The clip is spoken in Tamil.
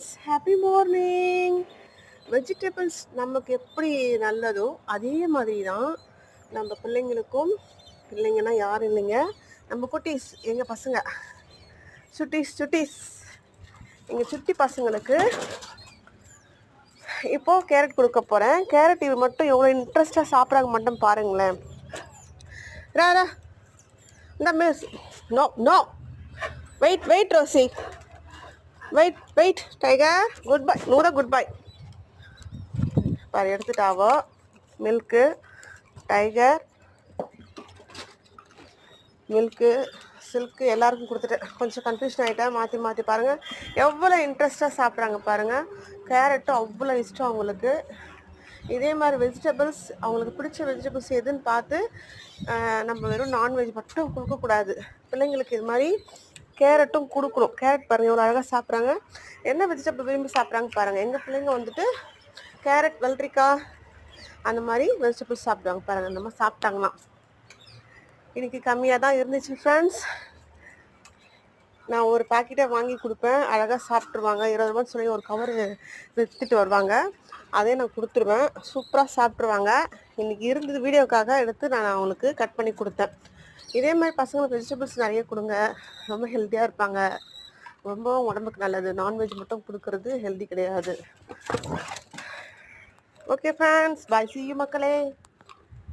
ஃப்ரெண்ட்ஸ் ஹாப்பி மார்னிங் வெஜிடபிள்ஸ் நமக்கு எப்படி நல்லதோ அதே மாதிரி தான் நம்ம பிள்ளைங்களுக்கும். பிள்ளைங்கன்னா யாரும் இல்லைங்க. நம்ம குட்டீஸ் எங்கள் பசங்க? சுட்டீஸ் சுட்டீஸ். எங்கள் சுட்டி பசங்களுக்கு இப்போது கேரட் கொடுக்க போகிறேன் கேரட் இது மட்டும் எவ்வளோ இன்ட்ரெஸ்ட்டாக சாப்பிட்றாங்க மட்டும் பாருங்களேன். ரா ரா. இந்த miss. No no. Wait wait Rosie. Wait wait tiger goodbye நூறா குட் பை பாரு எடுத்துட்டாவோ மில்க்கு டைகர் மில்க்கு சில்க்கு எல்லாருக்கும் கொடுத்துட்டேன் கொஞ்சம் கன்ஃபியூஷன் ஆகிட்டேன் மாற்றி மாற்றி பாருங்கள் எவ்வளோ இன்ட்ரெஸ்ட்டாக சாப்பிட்றாங்க பாருங்கள் கேரட்டும் அவ்வளோ இஷ்டம் அவங்களுக்கு. இதே மாதிரி வெஜிடபிள்ஸ் அவங்களுக்கு பிடிச்ச வெஜிடபிள்ஸ் எதுன்னு பார்த்து நம்ம வெறும் நான்வெஜ் மட்டும் கொடுக்கக்கூடாது. பிள்ளைங்களுக்கு இது மாதிரி கேரட்டும் கொடுக்கணும். கேரட் பாருங்கள் எவ்வளோ அழகாக சாப்பிட்றாங்க. என்ன வெஜிடபிள் விரும்பி சாப்பிட்றாங்க பாருங்கள் எங்கள் பிள்ளைங்க வந்துட்டு கேரட் வெள்ளரிக்காய் அந்த மாதிரி வெஜிடபிள்ஸ் சாப்பிடுவாங்க பாருங்கள் அந்த மாதிரி சாப்பிட்டாங்கன்னா இன்னைக்கு கம்மியாக தான் இருந்துச்சு ஃப்ரெண்ட்ஸ் நான் ஒரு பாக்கெட்டை வாங்கி கொடுப்பேன். அழகாக சாப்பிட்ருவாங்க இருபது ரூபான்னு சொல்லி ஒரு கவர் விற்றுட்டு வருவாங்க. அதே நான் கொடுத்துருவேன். சூப்பராக சாப்பிட்ருவாங்க இன்றைக்கி இருந்தது வீடியோக்காக எடுத்து நான் அவங்களுக்கு கட் பண்ணி கொடுத்தேன். இதே மாதிரி பசங்களுக்கு வெஜிடபிள்ஸ் நிறைய கொடுங்க. ரொம்ப ஹெல்த்தியாக இருப்பாங்க. ரொம்ப உடம்புக்கு நல்லது. நான்வெஜ் மட்டும் கொடுக்கறது ஹெல்தி கிடையாது. Okay friends bye see you மக்களே.